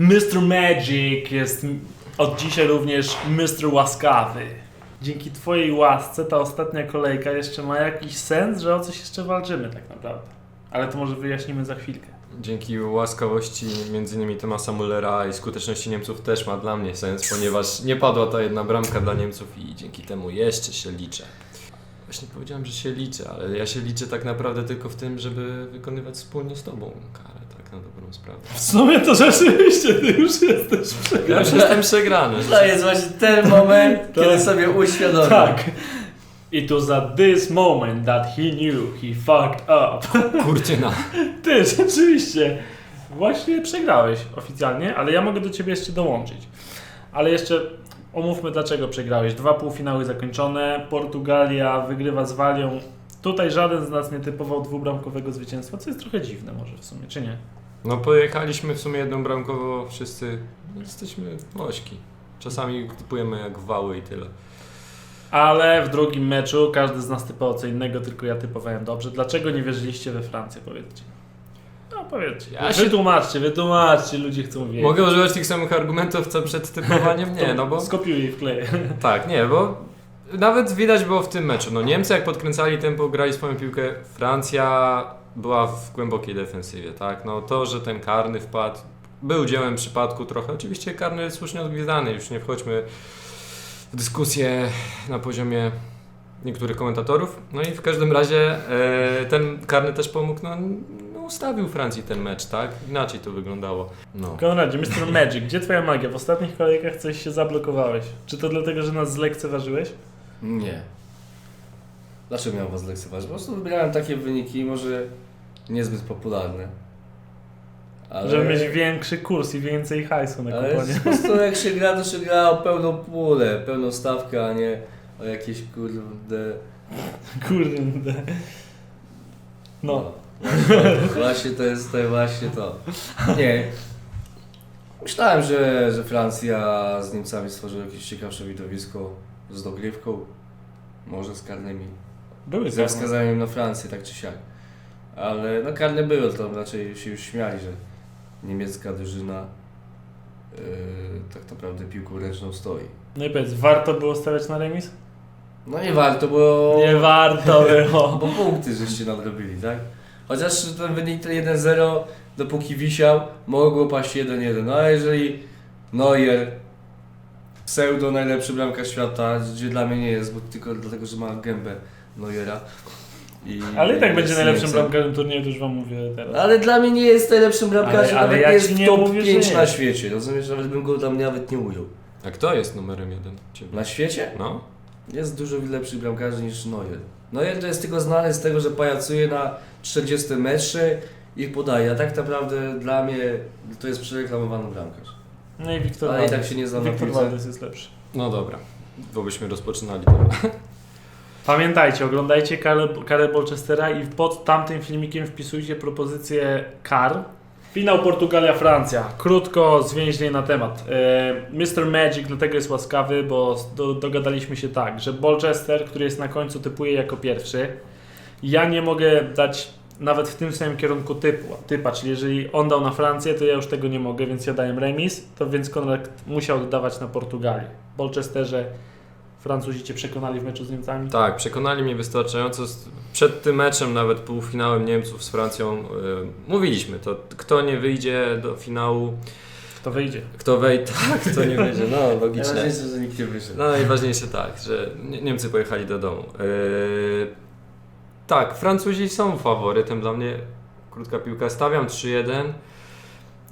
Mr. Magic jest od dzisiaj również Mr. Łaskawy. Dzięki twojej łasce ta ostatnia kolejka jeszcze ma jakiś sens, że o coś jeszcze walczymy tak naprawdę. Ale to może wyjaśnimy za chwilkę. Dzięki łaskawości m.in. Tomasa Mullera i skuteczności Niemców też ma dla mnie sens, ponieważ nie padła ta jedna bramka dla Niemców i dzięki temu jeszcze się liczę. Właśnie powiedziałem, że się liczę, ale ja się liczę tak naprawdę tylko w tym, żeby wykonywać wspólnie z Tobą karę, tak na dobrą sprawę. W sumie to rzeczywiście ty już jesteś przegrany. Ja już jestem przegrany. To jest właśnie ten moment, kiedy sobie uświadomię. Tak. It was at this moment that he knew he fucked up. Kurtyna. Ty, rzeczywiście. Właśnie przegrałeś oficjalnie, ale ja mogę do ciebie jeszcze dołączyć. Ale jeszcze omówmy dlaczego przegrałeś. Dwa półfinały zakończone, Portugalia wygrywa z Walią. Tutaj żaden z nas nie typował dwubramkowego zwycięstwa, co jest trochę dziwne może w sumie, czy nie? No pojechaliśmy w sumie jedną bramkowo, wszyscy jesteśmy mośki. Czasami typujemy jak wały i tyle. Ale w drugim meczu każdy z nas typował co innego, tylko ja typowałem dobrze. Dlaczego nie wierzyliście we Francję, powiedzcie? No powiedzcie. Ja się- Wytłumaczcie, wytłumaczcie, ludzie chcą wiedzieć. Mogę używać tych samych argumentów co przed typowaniem? Nie, no bo... Skopiuję i wkleję. Tak, nie, bo nawet widać było w tym meczu. No Niemcy jak podkręcali tempo, grali swoją piłkę, Francja była w głębokiej defensywie, tak? No to, że ten karny wpadł, był dziełem przypadku trochę. Oczywiście karny jest słusznie odgwizdany, już nie wchodźmy w dyskusję na poziomie niektórych komentatorów. No i w każdym razie e, ten karny też pomógł, no, no ustawił Francji ten mecz, tak? Inaczej to wyglądało. No. Konradzie, Mr. Magic, gdzie twoja magia? W ostatnich kolejkach coś się zablokowałeś. Czy to dlatego, że nas zlekceważyłeś? Nie. Dlaczego miałem was lekceważyć? Po prostu wybierałem takie wyniki, może niezbyt popularne. Ale, Żeby mieć większy kurs i więcej hajsu na ale kuponie. po prostu jak się gra, to się gra o pełną pulę, pełną stawkę, a nie o jakieś kurde... Kurde. No. Właśnie, właśnie to jest to właśnie to. Nie. Myślałem, że, że Francja z Niemcami stworzyła jakieś ciekawsze widowisko z dogrywką, może z karnymi. Były Ze wskazaniem na Francję, tak czy siak. Ale no karne były, to raczej się już śmiali, że niemiecka drużyna yy, tak naprawdę piłką ręczną stoi. No i powiedz, warto było stawiać na remis? No nie warto, bo, Nie warto było. bo punkty żeście nadrobili, tak? Chociaż ten wynik ten 1-0, dopóki wisiał, mogło paść 1-1. No a jeżeli Neuer, pseudo najlepszy bramka świata, gdzie dla mnie nie jest, bo tylko dlatego, że ma gębę Neuera. I Ale i tak będzie najlepszym bramkarzem turnieju, to już wam mówię teraz. Ale dla mnie nie jest najlepszym bramkarzem, Ale- ale nawet ja jest nie top mówię, że 5 nie. na świecie. Rozumiesz, nawet bym go tam nawet nie ujął. A kto jest numerem jeden? Ciebie? Na świecie No? jest dużo lepszych bramkarzy niż Neuer. Neuer to jest tylko znany z tego, że pajacuje na 40 metrze i podaje, a tak naprawdę dla mnie to jest przereklamowany bramkarz. No i Wiktor Ale i tak się nie znam na Wiktor piłce. Waldes jest lepszy. No dobra. Bo byśmy rozpoczynali. Pamiętajcie, oglądajcie karę, karę Bolchestera i pod tamtym filmikiem wpisujcie propozycję kar. Finał Portugalia-Francja. Krótko, zwięźlej na temat. E, Mr. Magic dlatego jest łaskawy, bo do, dogadaliśmy się tak, że Bolchester, który jest na końcu, typuje jako pierwszy. Ja nie mogę dać nawet w tym samym kierunku typu, typa, czyli jeżeli on dał na Francję, to ja już tego nie mogę, więc ja dałem remis, to więc Konrad musiał dodawać na Portugalię. W Bolchesterze Francuzi cię przekonali w meczu z Niemcami? Tak, przekonali mnie wystarczająco. Przed tym meczem, nawet półfinałem Niemców z Francją, yy, mówiliśmy to, kto nie wyjdzie do finału, Kto wyjdzie? kto wejdzie, tak, kto nie wyjdzie, no logicznie. Najważniejsze, że nikt nie wyszedł. No najważniejsze tak, że Nie- Niemcy pojechali do domu. Yy, tak, Francuzi są faworytem dla mnie. Krótka piłka, stawiam 3-1.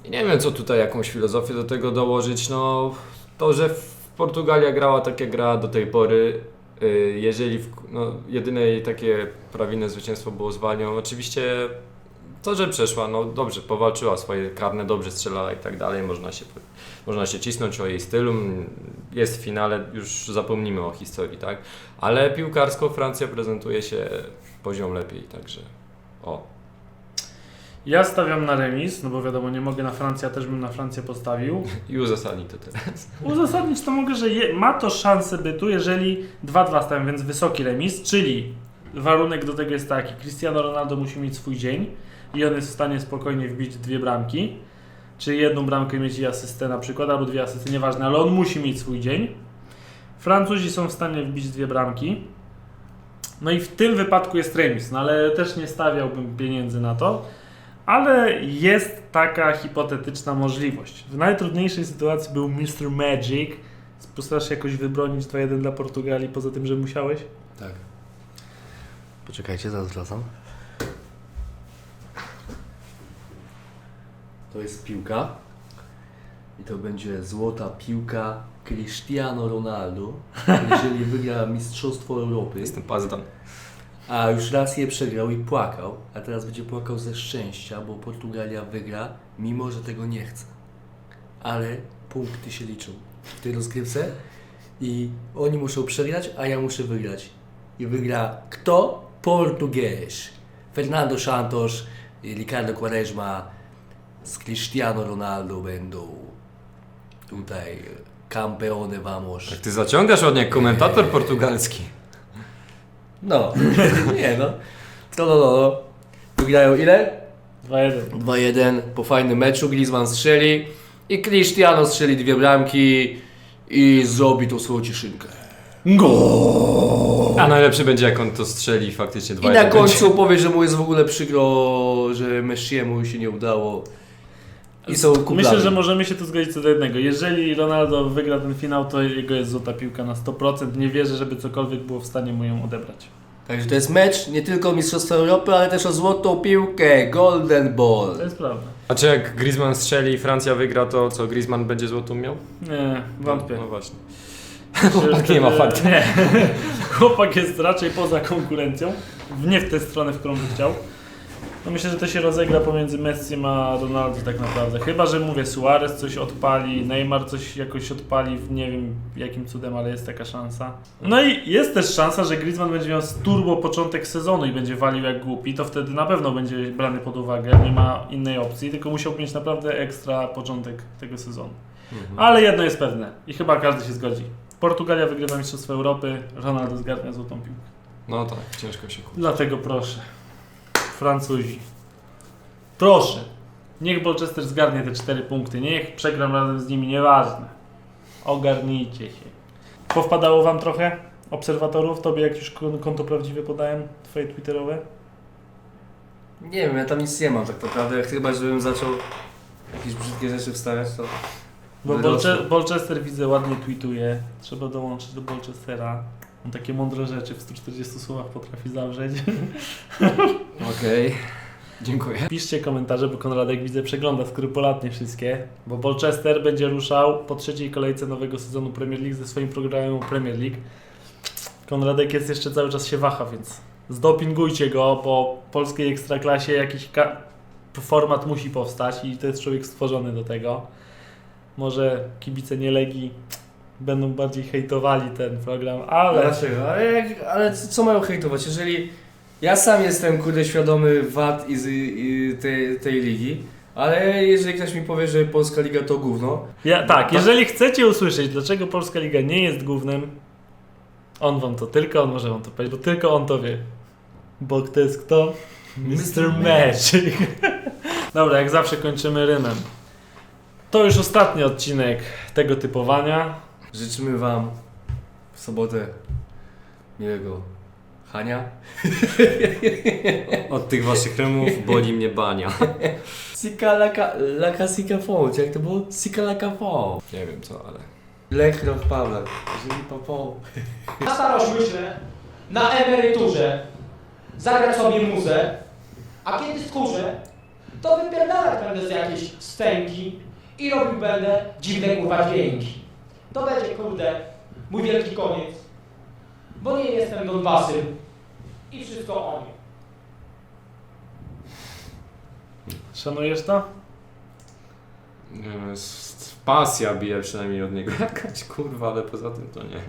I nie wiem, co tutaj jakąś filozofię do tego dołożyć. No, to, że Portugalia grała tak, jak grała do tej pory. yy, Jeżeli w, no, jedyne jej takie prawilne zwycięstwo było z Walią, oczywiście to, że przeszła, no dobrze, powalczyła swoje karne, dobrze strzelała i tak dalej, można się, można się cisnąć o jej stylu, jest w finale, już zapomnimy o historii, tak? Ale piłkarsko Francja prezentuje się poziom lepiej, także o. Ja stawiam na remis, no bo wiadomo, nie mogę na Francję, ja też bym na Francję postawił. I uzasadni to teraz. Uzasadnić to mogę, że je, ma to szansę bytu, jeżeli 2-2 stawiam, więc wysoki remis, czyli warunek do tego jest taki, Cristiano Ronaldo musi mieć swój dzień i on jest w stanie spokojnie wbić dwie bramki. czy jedną bramkę mieć i asystę na przykład, albo dwie asysty, nieważne, ale on musi mieć swój dzień. Francuzi są w stanie wbić dwie bramki. No i w tym wypadku jest remis, no ale też nie stawiałbym pieniędzy na to. Ale jest taka hipotetyczna możliwość. W najtrudniejszej sytuacji był Mr. Magic. Postarasz się jakoś wybronić 2-1 dla Portugalii, poza tym, że musiałeś? Tak. Poczekajcie, zaraz wracam. To jest piłka. I to będzie złota piłka Cristiano Ronaldo, jeżeli wygra Mistrzostwo Europy. Jestem pazdan. A już raz je przegrał i płakał, a teraz będzie płakał ze szczęścia, bo Portugalia wygra, mimo że tego nie chce. Ale punkty się liczą w tej rozgrywce i oni muszą przegrać, a ja muszę wygrać. I wygra kto? Portugues. Fernando Santos, Ricardo Quaresma z Cristiano Ronaldo będą tutaj campeone vamos. Tak ty zaciągasz ładnie jak komentator portugalski. No, nie no. Trololo. Wygrają ile? 2-1. 2-1 po fajnym meczu. Griezmann strzeli i Cristiano strzeli dwie bramki i zrobi tą swoją cieszynkę. A najlepszy będzie jak on to strzeli faktycznie I 2 na końcu powie, że mu jest w ogóle przykro, że Messiemu się nie udało. I są. Myślę, że możemy się tu zgodzić co do jednego. Jeżeli Ronaldo wygra ten finał, to jego jest złota piłka na 100%. Nie wierzę, żeby cokolwiek było w stanie mu ją odebrać. Także to jest mecz nie tylko o Mistrzostwo Europy, ale też o złotą piłkę, Golden To Ball. jest prawda. A czy jak Griezmann strzeli i Francja wygra, to co, Griezmann będzie złotą miał? Nie, wątpię. No, no właśnie. Chłopak nie ma faktu. Nie. Chłopak jest raczej poza konkurencją. Nie w tę stronę, w którą by chciał. No myślę, że to się rozegra pomiędzy Messi a Ronaldo tak naprawdę. Chyba, że mówię, Suarez coś odpali, Neymar coś jakoś odpali, w nie wiem jakim cudem, ale jest taka szansa. No i jest też szansa, że Griezmann będzie miał turbo początek sezonu i będzie walił jak głupi, to wtedy na pewno będzie brany pod uwagę, nie ma innej opcji, tylko musiał mieć naprawdę ekstra początek tego sezonu. Mhm. Ale jedno jest pewne i chyba każdy się zgodzi. Portugalia wygrywa Mistrzostwo Europy, Ronaldo zgarnia złotą piłkę. No tak, ciężko się kłóci. Dlatego proszę, Francuzi, proszę, niech Bolchester zgarnie te cztery punkty, niech przegram razem z nimi, nieważne. Ogarnijcie się. Powpadało wam trochę obserwatorów? Tobie jak już kon- konto prawdziwe podałem, twoje twitterowe? Nie wiem, ja tam nic nie mam tak naprawdę. Chyba, żebym zaczął jakieś brzydkie rzeczy wstawiać, to... Bo. Bolche- Bolchester widzę ładnie tweetuje, trzeba dołączyć do Bolchestera. On takie mądre rzeczy w 140 słowach potrafi zawrzeć. Okej. Dziękuję. Piszcie komentarze, bo Konradek widzę przegląda skrupulatnie wszystkie, bo Bolchester będzie ruszał po trzeciej kolejce nowego sezonu Premier League ze swoim programem Premier League. Konradek jest jeszcze cały czas się waha, więc zdopingujcie go, bo w polskiej ekstraklasie jakiś format musi powstać i to jest człowiek stworzony do tego. Może kibice nielegii będą bardziej hejtowali ten program, ale... Dlaczego? Ale, jak, ale co mają hejtować? Jeżeli ja sam jestem kurde świadomy wad i, z, i tej, tej ligi, ale jeżeli ktoś mi powie, że Polska Liga to gówno, Ja, tak, jeżeli chcecie usłyszeć, dlaczego Polska Liga nie jest głównym, on wam to, tylko on może wam to powiedzieć, bo tylko on to wie. Bo kto jest kto? Mr. Magic. Dobra, jak zawsze kończymy rymem. To już ostatni odcinek tego typowania. Życzymy Wam w sobotę miłego Hania. Od tych waszych rymów boli mnie bania. Sika la, ca- la casika font, jak to było? Sika la font. Nie wiem co, ale... Lech Roch Pawla, jeżeli papą. Na starość myślę, na emeryturze, zagrać sobie muzę, a kiedy skurzę, to wypierdalać będę z jakieś stęki i robił będę dziwne kurwa dźwięki. To będzie kurde mój wielki koniec, bo nie jestem Don Basyl i wszystko o nim. Szanujesz to? Nie wiem, s- pasja bije przynajmniej od niego jakaś kurwa, ale poza tym to nie.